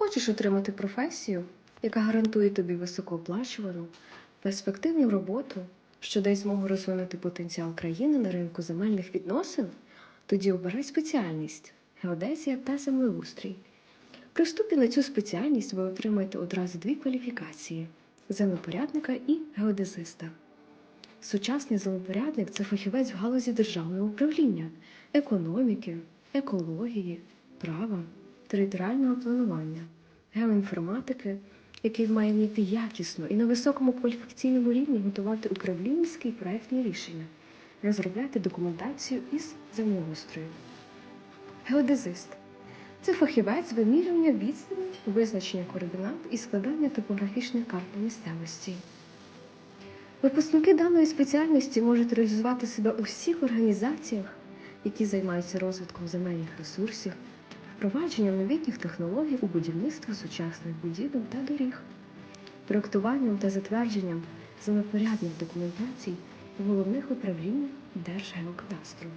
Хочеш отримати професію, яка гарантує тобі високооплачувану, перспективну роботу, що дасть змогу розвинути потенціал країни на ринку земельних відносин? Тоді обирай спеціальність геодезія та землеустрій. При вступі на цю спеціальність ви отримаєте одразу дві кваліфікації землепорядника і геодезиста. Сучасний землепорядник це фахівець в галузі державного управління, економіки, екології, права, територіального планування, геоінформатики, який має вміти якісно і на високому кваліфікаційному рівні готувати управлінські і проектні рішення, розробляти документацію із землеустрою. Геодезист це фахівець вимірювання відстані, визначення координат і складання топографічних карт місцевості. Випускники даної спеціальності можуть реалізувати себе у всіх організаціях, які займаються розвитком земельних ресурсів, впровадженням новітніх технологій у будівництві сучасних будівель та доріг, проектуванням та затвердженням землепорядних документацій в головних управліннях Держгеокадастру.